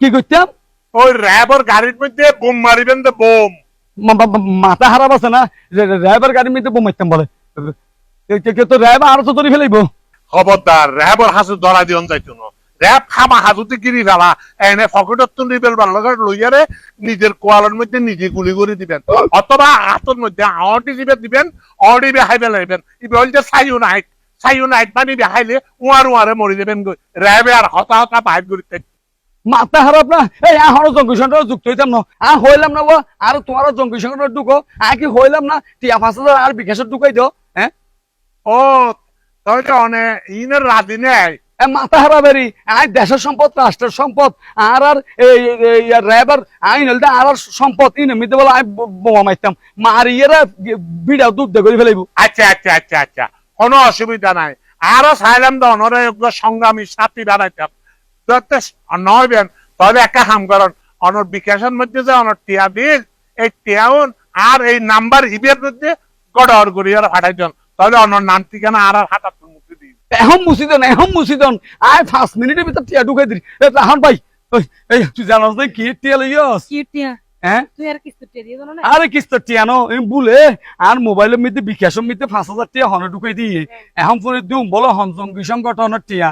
কি করতাম ওই র্যাবর গাড়ির মধ্যে বোম মারিবেন তো বোম। মাথা খারাপ আছে না? ড্রাইভার গাড়ির মধ্যে বোম মারতাম বলে। তো ড্রাইভার আরও তো ধরে ফেলাইব। খবরদার র্যাবর হাসু ধরা দিয়ন যাইতো না। র্যাব খামা হাজুতে গিরি ফেলা এনে ফকেটত তুলি বেলবার লগে লইয়ারে নিজের কোয়ালের মধ্যে নিজে গুলি করে দিবেন। অথবা হাতের মধ্যে আওয়াটি দিবে দিবেন অডি বেহাই বেলাইবেন সাইও নাইট সাইও নাইট পানি বেহাইলে উয়ার উয়ারে মরি দেবেন গই র্যাবে আর হতা হতা বাইর করিতে মাথা খারাপ না? এই এখনও জঙ্গি সংগঠন যুক্ত হইতাম না। আর হইলাম না গো আর তোমার জঙ্গি সংগঠন ঢুকো। আর কি হইলাম না? টিয়া পাঁচ হাজার আর বিকাশের ঢুকাই দিও হ্যাঁ ও তাহলে অনেক ইনের রাধি নেই মাথা হারাবেরি আই দেশের সম্পদ রাষ্ট্রের সম্পদ। আর আর এই র্যাবার আইন হলতে আর আর সম্পদ। ইন মিতে বলে আই বোমা মারতাম মারিয়েরা বিড়া দুধ দে করে ফেলাইব আচ্ছা আচ্ছা আচ্ছা আচ্ছা। কোনো অসুবিধা নাই। আরও চাইলাম তো অনরে সংগ্রামী সাথী বানাইতাম। তো নয়বেন তবে একটা হাম করেন অনর বিকাশের মধ্যে যে অনর টিয়া এই টিয়াউন আর এই নাম্বার ইবের মধ্যে গড়র করি আর হাঁটাই দেন। তাহলে অনর নাম ঠিকানা আর আর হাঁটার মুক্তি দিই এখন মুসিদন এখন মুসিদন আই পাঁচ মিনিটের ভিতর টিয়া ঢুকাই দিই রাহন ভাই এই তুই জানাস না কি টিয়া লইয়স কিটিয়া হ্যাঁ? তুই আর কিস্ত টিয়ানো বলে আর মোবাইলের মধ্যে বিকাশের মধ্যে পাঁচ হাজার টিয়া হনে ঢুকাই দিয়ে এখন ফোনে দিও বলো হন জঙ্গি সংগঠনের টিয়া?